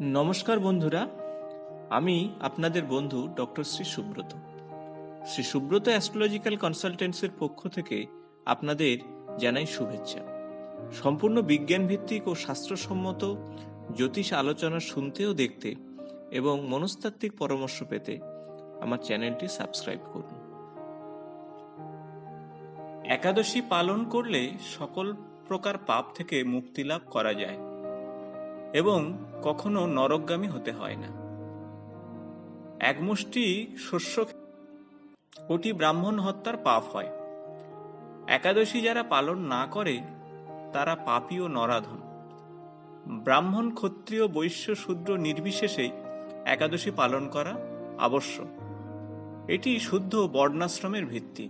নমস্কার বন্ধুরা, আমি আপনাদের বন্ধু ডক্টর শ্রী সুব্রত। শ্রী সুব্রত অ্যাস্ট্রোলজিক্যাল কনসালটেন্সির পক্ষ থেকে আপনাদের জানাই শুভেচ্ছা। সম্পূর্ণ বিজ্ঞান ভিত্তিক ও শাস্ত্রসম্মত জ্যোতিষ আলোচনা শুনতে ও দেখতে এবং মনস্তাত্ত্বিক পরামর্শ পেতে আমার চ্যানেলটি সাবস্ক্রাইব করুন। একাদশী পালন করলে সকল প্রকার পাপ থেকে মুক্তি লাভ করা যায়। এবং কখনো নরকগামী হতে হয় না। এক মুষ্টি শস্য কোটি ব্রাহ্মণ হত্যার পাপ হয়। একাদশী যারা পালন না করে, তারা পাপী ও নরাধম। ব্রাহ্মণ, ক্ষত্রিয়, বৈশ্য, শূদ্র নির্বিশেষে একাদশী পালন করা আবশ্যক। এটি শুদ্ধ বর্ণাশ্রমের ভিত্তি।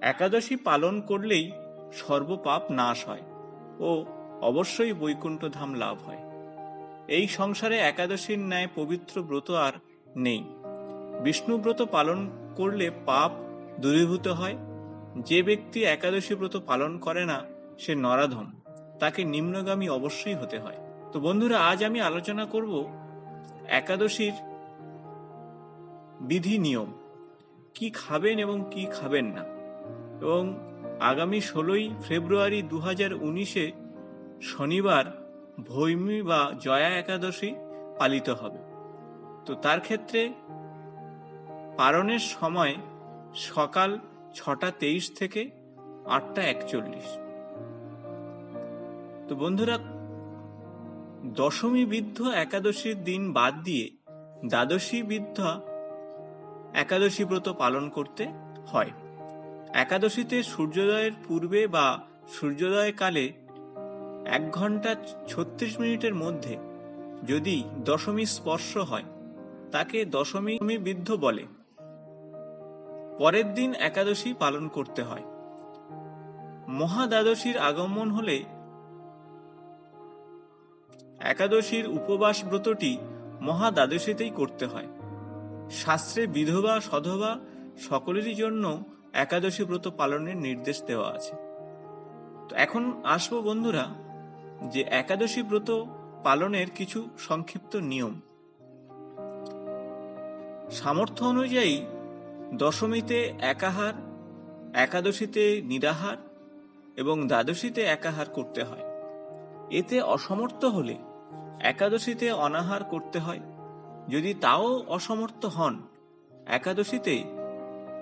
একাদশী পালন করলেই সর্বপাপ নাশ হয় ও অবশ্যই বৈকুণ্ঠ ধাম লাভ হয়। এই সংসারে একাদশীর ন্যায় পবিত্র ব্রত আর নেই। বিষ্ণু ব্রত পালন করলে পাপ দূরীভূত হয়। যে ব্যক্তি একাদশী ব্রত পালন করে না, সে নরাধম। তাকে নিম্নগামী অবশ্যই হতে হয়। তো বন্ধুরা, আজ আমি আলোচনা করব একাদশীর বিধি নিয়ম। কি খাবেন এবং কি খাবেন না? এবং আগামী ষোলোই ফেব্রুয়ারি দু হাজার উনিশে শনিবার ভৈমী বা জয়া একাদশী পালিত হবে। তো তার ক্ষেত্রে পারণের সময় সকাল ছটা তেইশ থেকে আটটা একচল্লিশ। তো বন্ধুরা, দশমী বিদ্ধ একাদশীর দিন বাদ দিয়ে দ্বাদশী বিদ্ধ একাদশী ব্রত পালন করতে হয়। একাদশীতে সূর্যোদয়ের পূর্বে বা সূর্যোদয় কালে এক ঘণ্টা ছত্রিশ মিনিটের মধ্যে যদি দশমী স্পর্শ হয়, তাকে দশমী বিদ্ধ বলে। পরের দিন একাদশী পালন করতে হয়। মহাদ্বাদশীর আগমন হলে একাদশীর উপবাস ব্রতটি মহাদ্বাদশীতেই করতে হয়। শাস্ত্রে বিধবা, সধবা সকলেরই জন্য একাদশী ব্রত পালনের নির্দেশ দেওয়া আছে। তো এখন আসব বন্ধুরা যে একাদশী ব্রত পালনের কিছু সংক্ষিপ্ত নিয়ম। সামর্থ্য অনুযায়ী দশমীতে একাহার, একাদশীতে নিরাহার এবং দ্বাদশীতে একাহার করতে হয়। এতে অসমর্থ হলে একাদশীতে অনাহার করতে হয়। যদি তাও অসমর্থ হন, একাদশীতে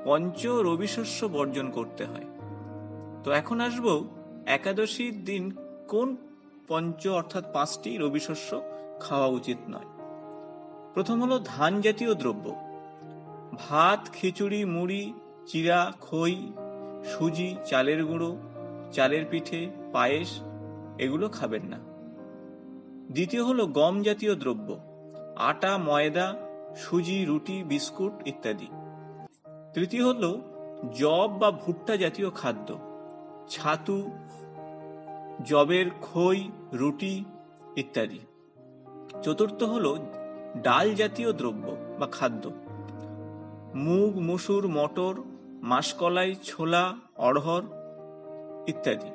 পঞ্চ রবিশস্য বর্জন করতে হয়। তো এখন আসব একাদশীর দিন কোন পঞ্চ অর্থাৎ পাঁচটি রবিশস্য খাওয়া উচিত নয়। প্রথম হলো ধান জাতীয় দ্রব্য। ভাত, খিচুড়ি, মুড়ি চিরা খই, সুজি, চালের গুঁড়ো, চালের পিঠে, পায়েস, এগুলো খাবেন না। দ্বিতীয় হলো গম জাতীয় দ্রব্য। আটা, ময়দা, সুজি, রুটি, বিস্কুট ইত্যাদি। তৃতীয় হলো জব বা ভুট্টা জাতীয় খাদ্য। ছাতু জবের খই, রুটি ইত্যাদি। চতুর্থ হল ডাল জাতীয় দ্রব্য বা খাদ্য। মুগ, মসুর, মটর, মাসকলাই, ছোলা, অড়হর ইত্যাদি।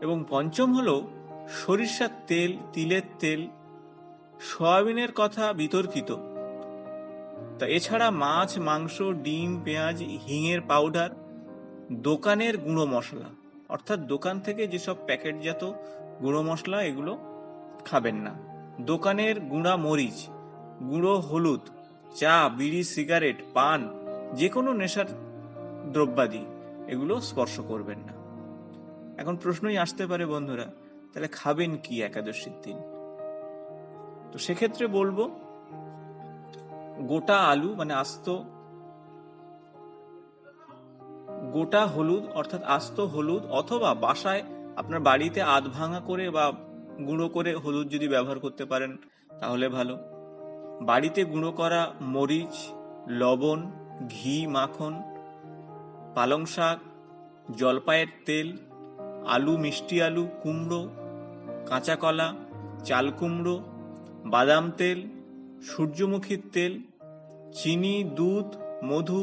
এবং পঞ্চম হল সরিষার তেল, তিলের তেল। সয়াবিনের কথা বিতর্কিত। তা এছাড়া মাছ, মাংস, ডিম, পেঁয়াজ, হিঙের পাউডার, দোকানের গুঁড়ো মশলা। অর্থাৎ দোকান থেকে যেসব প্যাকেটজাত গুঁড়ো মশলা, এগুলো খাবেন না। দোকানের গুঁড়া মরিচ, গুঁড়ো হলুদ, চা, বিড়ি, সিগারেট, পান যে কোনো নেশার দ্রব্যাদি, এগুলো স্পর্শ করবেন না। এখন প্রশ্নই আসতে পারে, বন্ধুরা, তাহলে খাবেন কি একাদশীর দিন? তো সেক্ষেত্রে বলব, গোটা আলু মানে আস্ত গোটা হলুদ, অর্থাৎ আস্ত হলুদ, অথবা বাসায় আপনার বাড়িতে আধ ভাঙা করে বা গুঁড়ো করে হলুদ যদি ব্যবহার করতে পারেন, তাহলে ভালো। বাড়িতে গুঁড়ো করা মরিচ, লবণ, ঘি, মাখন, পালং শাক, জলপাইয়ের তেল, আলু, মিষ্টি আলু, কুমড়ো, কাঁচা কলা, চাল কুমড়ো, বাদাম তেল, সূর্যমুখীর তেল, চিনি, দুধ, মধু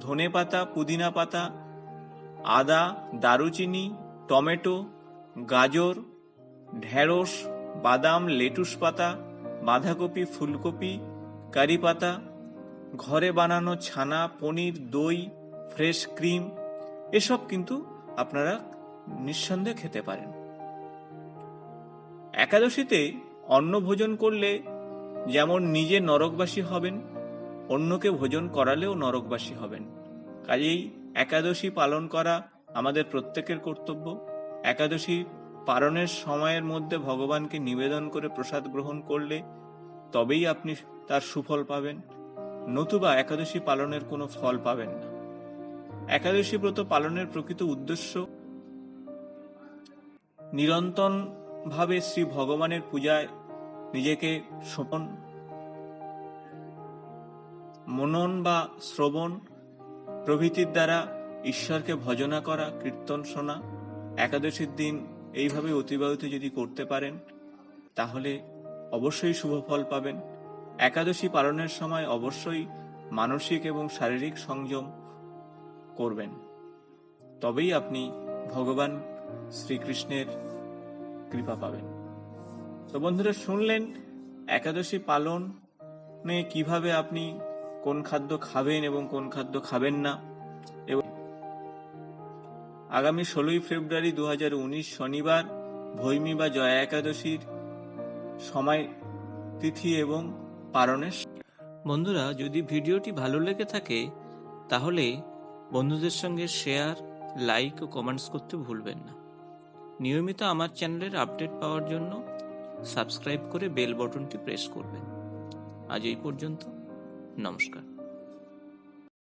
ধনে পাতা পুদিনা পাতা আদা, দারুচিনি, টমেটো, গাজর, ঢেঁড়স, বাদাম, লেটুস পাতা, বাঁধাকপি, ফুলকপি, কারি পাতা, ঘরে বানানো ছানা, পনির, দই, ফ্রেশ ক্রিম, এসব কিন্তু আপনারা নিঃসন্দেহে খেতে পারেন। একাদশীতে অন্ন ভোজন করলে যেমন নিজে নরকবাসী হবেন, অন্যকে ভোজন করালেও নরকবাসী হবেন। কাজেই একাদশী পালন করা আমাদের প্রত্যেকের কর্তব্য। একাদশী পালনের সময়ের মধ্যে ভগবানকে নিবেদন করে প্রসাদ গ্রহণ করলে তবেই আপনি তার সুফল পাবেন। নতুবা একাদশী পালনের কোনো ফল পাবেন না। একাদশী ব্রত পালনের প্রকৃত উদ্দেশ্য নিরন্তর ভাবে শ্রী ভগবানের পূজায় নিজেকে সমন মনন বা শ্রবণ প্রভৃতির দ্বারা ঈশ্বরকে ভজনা করা, কীর্তন শোনা, একাদশীর দিন এইভাবে অতিবাহিত যদি করতে পারেন, তাহলে অবশ্যই শুভ ফল পাবেন। একাদশী পালনের সময় অবশ্যই মানসিক এবং শারীরিক সংযম করবেন। তবেই আপনি ভগবান শ্রীকৃষ্ণের কৃপা পাবেন। তো বন্ধুরা, শুনলেন একাদশী পালনে কীভাবে আপনি কোন খাদ্য খাবেন এবং কোন খাদ্য খাবেন না। এবং আগামী ষোলোই ফেব্রুয়ারি দু হাজার উনিশ শনিবার ভৈমী বা জয়া একাদশীর সময়, তিথি এবং পালনের বন্ধুরা, যদি ভিডিওটি ভালো লেগে থাকে, তাহলে বন্ধুদের সঙ্গে শেয়ার, লাইক ও কমেন্টস করতে ভুলবেন না। নিয়মিত আমার চ্যানেলের আপডেট পাওয়ার জন্য সাবস্ক্রাইব করে বেল বটনটি প্রেস করবেন। আজ এই পর্যন্ত। নমস্কার